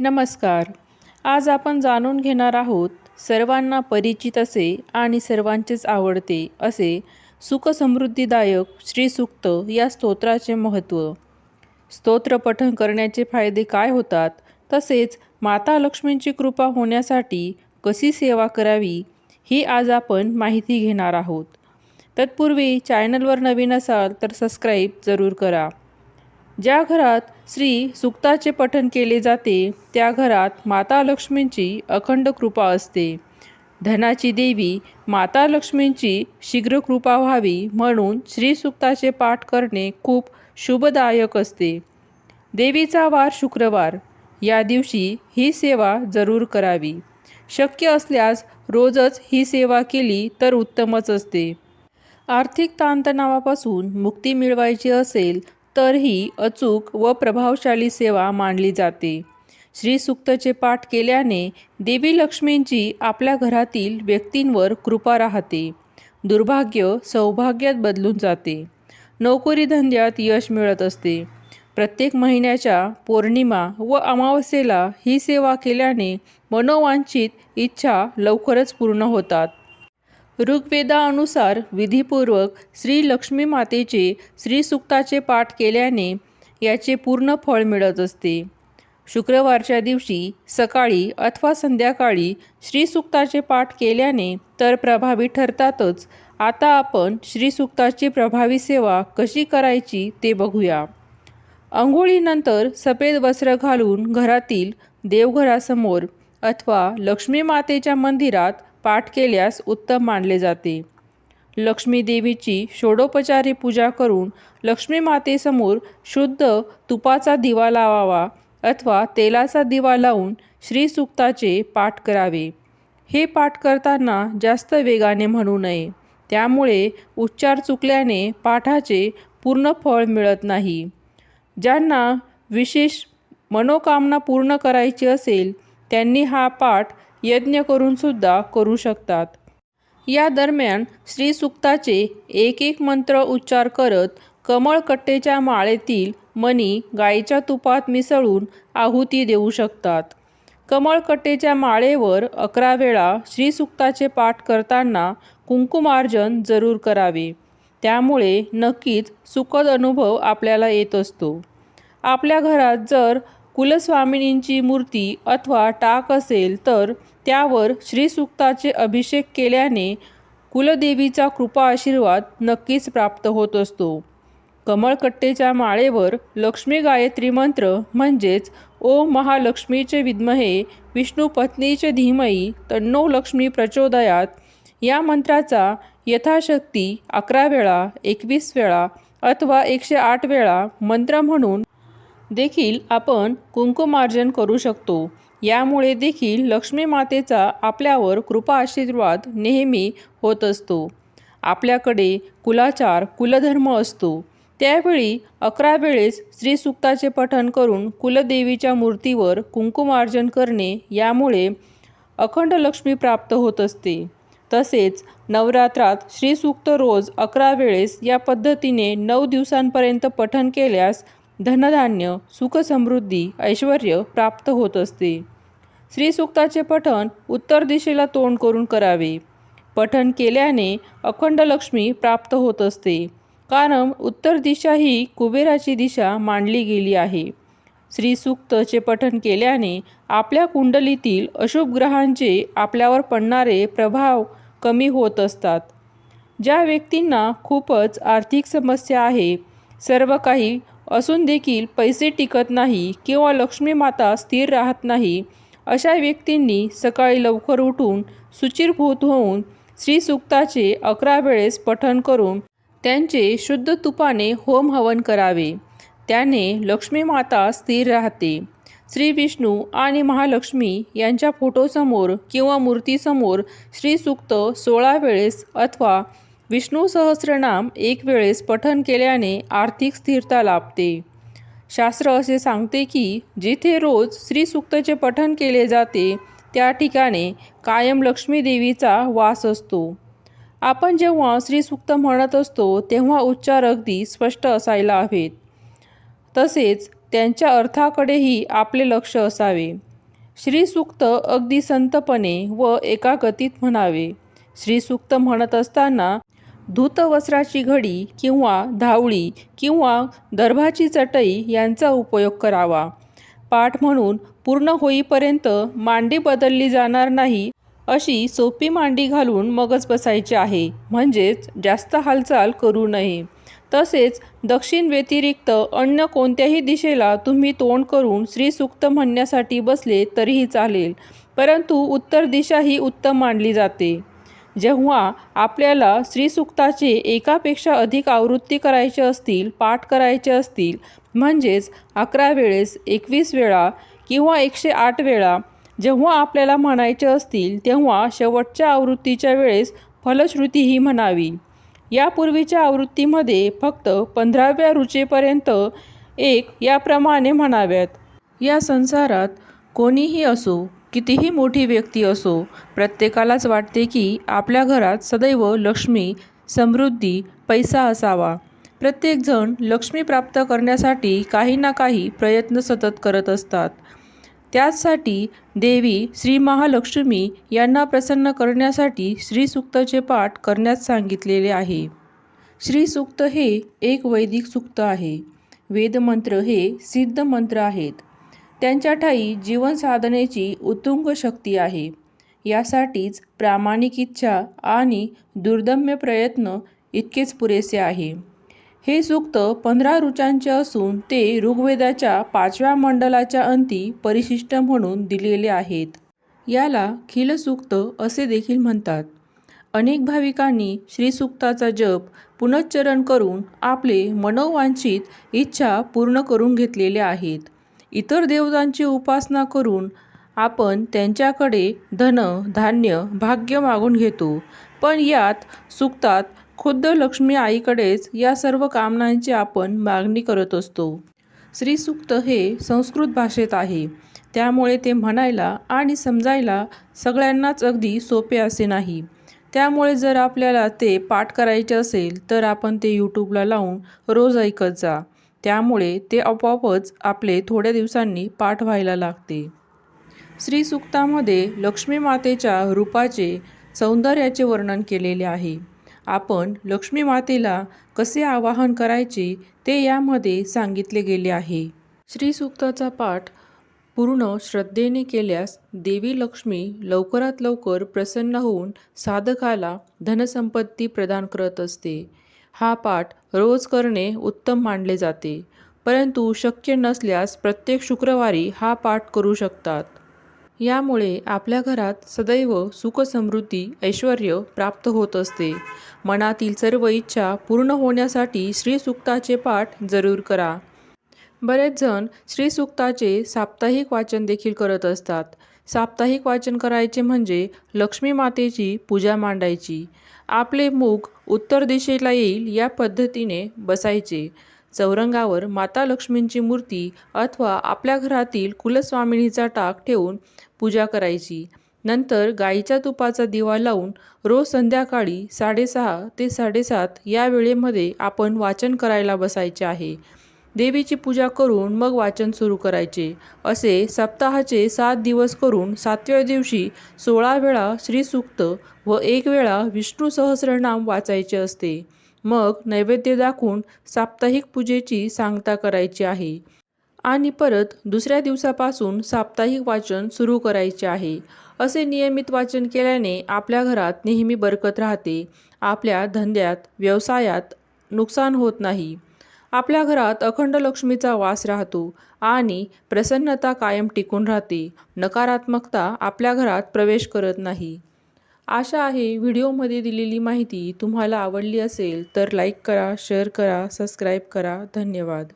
नमस्कार. आज आपण जाणून घेणार आहोत सर्वांना परिचित असे आणि सर्वांचेच आवडते असे सुखसमृद्धीदायक श्रीसूक्त या स्तोत्राचे महत्त्व. स्तोत्र पठण करण्याचे फायदे काय होतात तसेच माता लक्ष्मींची कृपा होण्यासाठी कशी सेवा करावी ही आज आपण माहिती घेणार आहोत. तत्पूर्वी चॅनलवर नवीन असाल तर सबस्क्राईब जरूर करा. ज्या घरात श्री सुक्ताचे पठण केले जाते त्या घरात माता लक्ष्मींची अखंड कृपा असते. धनाची देवी माता लक्ष्मींची शीघ्र कृपा व्हावी म्हणून श्रीसुक्ताचे पाठ करणे खूप शुभदायक असते. देवीचा वार शुक्रवार या दिवशी ही सेवा जरूर करावी. शक्य असल्यास रोजच ही सेवा केली तर उत्तमच असते. आर्थिक ताणतणावापासून मुक्ती मिळवायची असेल तर ही अचूक व प्रभावशाली सेवा मानली जाते. श्रीसूक्तचे पाठ केल्याने देवी लक्ष्मींची आपल्या घरातील व्यक्तींवर कृपा राहते. दुर्भाग्य सौभाग्यात बदलून जाते. नोकरी धंद्यात यश मिळत असते. प्रत्येक महिन्याच्या पौर्णिमा व अमावस्येला ही सेवा केल्याने मनोवांछित इच्छा लवकरच पूर्ण होतात. ऋग्वेदानुसार विधीपूर्वक श्री लक्ष्मी मातेचे श्रीसूक्ताचे पाठ केल्याने याचे पूर्ण फळ मिळत असते. शुक्रवारच्या दिवशी सकाळी अथवा संध्याकाळी श्रीसूक्ताचे पाठ केल्याने तर प्रभावी ठरतातच. आता आपण श्रीसूक्ताची प्रभावी सेवा कशी करायची ते बघूया. अंघोळीनंतर सफेद वस्त्र घालून घरातील देवघरासमोर अथवा लक्ष्मी मातेच्या मंदिरात पाठ केल्यास उत्तम मानले जाते. लक्ष्मी देवीची षोडोपचारी पूजा करून लक्ष्मी मातेसमोर शुद्ध तुपाचा दिवा लावावा अथवा तेलाचा दिवा लावून श्रीसूक्ताचे पाठ करावे. हे पाठ करताना जास्त वेगाने म्हणू नये. त्यामुळे उच्चार चुकल्याने पाठाचे पूर्ण फळ मिळत नाही. ज्यांना विशेष मनोकामना पूर्ण करायची असेल त्यांनी हा पाठ यज्ञ करूनसुद्धा करू शकतात. या दरम्यान श्रीसूक्ताचे एक एक मंत्र उच्चार करत कमळकट्टेच्या माळेतील मणी गाईच्या तुपात मिसळून आहुती देऊ शकतात. कमळकट्टेच्या माळेवर अकरा वेळा श्रीसूक्ताचे पाठ करताना कुंकुमार्जन जरूर करावे. त्यामुळे नक्कीच सुखद अनुभव आपल्याला येत असतो. आपल्या घरात जर कुलस्वामिनींची मूर्ती अथवा टाक असेल तर त्यावर श्रीसूक्ताचे अभिषेक केल्याने कुलदेवीचा कृपा आशीर्वाद नक्कीच प्राप्त होत असतो. कमळकट्टेच्या माळेवर लक्ष्मी गायत्री मंत्र म्हणजेच ओ महालक्ष्मीचे विद्महे विष्णू पत्नीचे धीमई तन्नो लक्ष्मी प्रचोदयात. या मंत्राचा यथाशक्ती अकरा वेळा एकवीस वेळा अथवा एकशे आठ वेळा मंत्र म्हणून देखील आपण कुंकुमार्जन करू शकतो. यामुळे देखील लक्ष्मी मातेचा आपल्यावर कृपा आशीर्वाद नेहमी होत असतो. आपल्याकडे कुलाचार कुलधर्म असतो. त्यावेळी अकरा वेळेस श्रीसूक्ताचे पठण करून कुलदेवीच्या मूर्तीवर कुंकुमार्जन करणे यामुळे अखंड लक्ष्मी प्राप्त होत असते. तसेच नवरात्रात श्रीसूक्त रोज अकरा वेळेस या पद्धतीने नऊ दिवसांपर्यंत पठण केल्यास धनधान्य सुखसमृद्धी ऐश्वर प्राप्त होत असते. श्रीसूक्ताचे पठण उत्तर दिशेला तोंड करून करावे. पठण केल्याने अखंड लक्ष्मी प्राप्त होत असते. कारण उत्तर दिशा ही कुबेराची दिशा मानली गेली आहे. श्रीसूक्तचे पठण केल्याने आपल्या कुंडलीतील अशुभ ग्रहांचे आपल्यावर पडणारे प्रभाव कमी होत असतात. ज्या व्यक्तींना खूपच आर्थिक समस्या आहे सर्व काही असून देखील पैसे टिकत नाही किंवा लक्ष्मी माता स्थिर राहत नाही अशा व्यक्तींनी सकाळी लवकर उठून सुचिरभूत होऊन श्रीसूक्ताचे अकरा वेळेस पठण करून त्यांचे शुद्ध तुपाने होम हवन करावे. त्याने लक्ष्मी माता स्थिर राहते. श्री विष्णू आणि महालक्ष्मी यांच्या फोटोसमोर किंवा मूर्तीसमोर श्रीसूक्त सोळा वेळेस अथवा विष्णू सहस्रनाम एक वेळेस पठन केल्याने आर्थिक स्थिरता लाभते. शास्त्र असे सांगते की जिथे रोज श्रीसूक्तचे पठन केले जाते त्या ठिकाणी कायम लक्ष्मी देवीचा वास असतो. आपण जेव्हा श्रीसूक्त म्हणत असतो तेव्हा उच्चार अगदी स्पष्ट असायला हवेत. तसेच त्यांच्या अर्थाकडेही आपले लक्ष असावे. श्रीसूक्त अगदी संतपणे व एका गतीत म्हणावे. श्रीसूक्त म्हणत असताना धूतवस्त्राची घडी किंवा धावळी किंवा दर्भाची चटई यांचा उपयोग करावा. पाठ म्हणून पूर्ण होईपर्यंत मांडी बदलली जाणार नाही अशी सोपी मांडी घालून मगच बसायचे आहे. म्हणजेच जास्त हालचाल करू नये. तसेच दक्षिण व्यतिरिक्त अन्य कोणत्याही दिशेला तुम्ही तोंड करून श्रीसूक्त म्हणण्यासाठी बसले तरीही चालेल परंतु उत्तर दिशा ही उत्तम मानली जाते. जेव्हा आपल्याला श्रीसूक्ताचे एकापेक्षा अधिक आवृत्ती करायचे असतील पाठ करायचे असतील म्हणजेच अकरा वेळेस एकवीस वेळा किंवा एकशे आठ वेळा जेव्हा आपल्याला म्हणायचे असतील तेव्हा शेवटच्या आवृत्तीच्या वेळेस फलश्रुती ही म्हणावी. यापूर्वीच्या आवृत्तीमध्ये फक्त पंधराव्या रुचेपर्यंत एक याप्रमाणे म्हणाव्यात. या संसारात कोणीही असो कितीही मोठी व्यक्ती असो प्रत्येकालाच वाटते की आपल्या घरात सदैव लक्ष्मी समृद्धी पैसा असावा. प्रत्येकजण लक्ष्मी प्राप्त करण्यासाठी काही ना काही प्रयत्न सतत करत असतात. त्याचसाठी देवी श्री महालक्ष्मी यांना प्रसन्न करण्यासाठी श्रीसूक्ताचे पाठ करण्यास सांगितलेले आहे. श्रीसूक्त हे एक वैदिक सूक्त आहे. वेदमंत्र हे सिद्ध मंत्र आहेत. त्यांच्या ठाई जीवन साधनेची उत्तुंग शक्ती आहे. यासाठीच प्रामाणिक इच्छा आणि दुर्दम्य प्रयत्न इतकेच पुरेसे आहे. हे सूक्त पंधरा ऋचांचे असून ते ऋग्वेदाच्या पाचव्या मंडलाच्या अंती परिशिष्ट म्हणून दिलेले आहेत. याला खिलसूक्त असे देखील म्हणतात. अनेक भाविकांनी श्रीसूक्ताचा जप पुनश्चरण करून आपले मनोवांछित इच्छा पूर्ण करून घेतलेल्या आहेत. इतर देवतांची उपासना करून आपण त्यांच्याकडे धन धान्य भाग्य मागून घेतो. पण यात सुक्तात खुद्द लक्ष्मी आईकडेच या सर्व कामनांची आपण मागणी करत असतो. श्रीसूक्त हे संस्कृत भाषेत आहे. त्यामुळे ते म्हणायला आणि समजायला सगळ्यांनाच अगदी सोपे असे नाही. त्यामुळे जर आपल्याला ते पाठ करायचे असेल तर आपण ते यूट्यूबला लावून रोज ऐकत जा. त्यामुळे ते आपोआपच आपले थोड्या दिवसांनी पाठ व्हायला लागते. श्रीसूक्तामध्ये लक्ष्मी मातेच्या रूपाचे सौंदर्याचे वर्णन केलेले आहे. आपण लक्ष्मी मातेला कसे आवाहन करायचे ते यामध्ये सांगितले गेले आहे. श्रीसूक्ताचा पाठ पूर्ण श्रद्धेने केल्यास देवी लक्ष्मी लवकरात लवकर प्रसन्न होऊन साधकाला धनसंपत्ती प्रदान करत असते. हा पाठ रोज करणे उत्तम मानले जाते. परंतु शक्य नसल्यास प्रत्येक शुक्रवारी हा पाठ करू शकतात. यामुळे आपल्या घरात सदैव सुखसमृद्धी ऐश्वर प्राप्त होत असते. मनातील सर्व इच्छा पूर्ण होण्यासाठी श्रीसूक्ताचे पाठ जरूर करा. बरेच जण श्रीसूक्ताचे साप्ताहिक वाचन देखील करत असतात. साप्ताहिक वाचन करायचे म्हणजे लक्ष्मी मातेची पूजा मांडायची. आपले मुख उत्तर दिशेला येईल या पद्धतीने बसायचे. चौरंगावर माता लक्ष्मींची मूर्ती अथवा आपल्या घरातील कुलस्वामिनीचा टाक ठेवून पूजा करायची. नंतर गाईच्या तुपाचा दिवा लावून रोज संध्याकाळी साडेसहा ते साडेसात या वेळेमध्ये आपण वाचन करायला बसायचे आहे. देवीची पूजा करून मग वाचन सुरू करायचे. असे सप्ताहाचे सात दिवस करून सातव्या दिवशी सोळा वेळा श्रीसूक्त व एक वेळा विष्णू सहस्रनाम वाचायचे असते. मग नैवेद्य दाखवून साप्ताहिक पूजेची सांगता करायची आहे. आणि परत दुसऱ्या दिवसापासून साप्ताहिक वाचन सुरू करायचे आहे. असे नियमित वाचन केल्याने आपल्या घरात नेहमी बरकत राहते. आपल्या धंद्यात व्यवसायात नुकसान होत नाही. आपल्या घरात अखंड लक्ष्मीचा वास राहतो आणि प्रसन्नता कायम टिकून राहते. नकारात्मकता आपल्या घरात प्रवेश करत नाही. आशा आहे व्हिडिओमध्ये दिलेली माहिती तुम्हाला आवडली असेल तर लाईक करा शेअर करा सबस्क्राईब करा. धन्यवाद.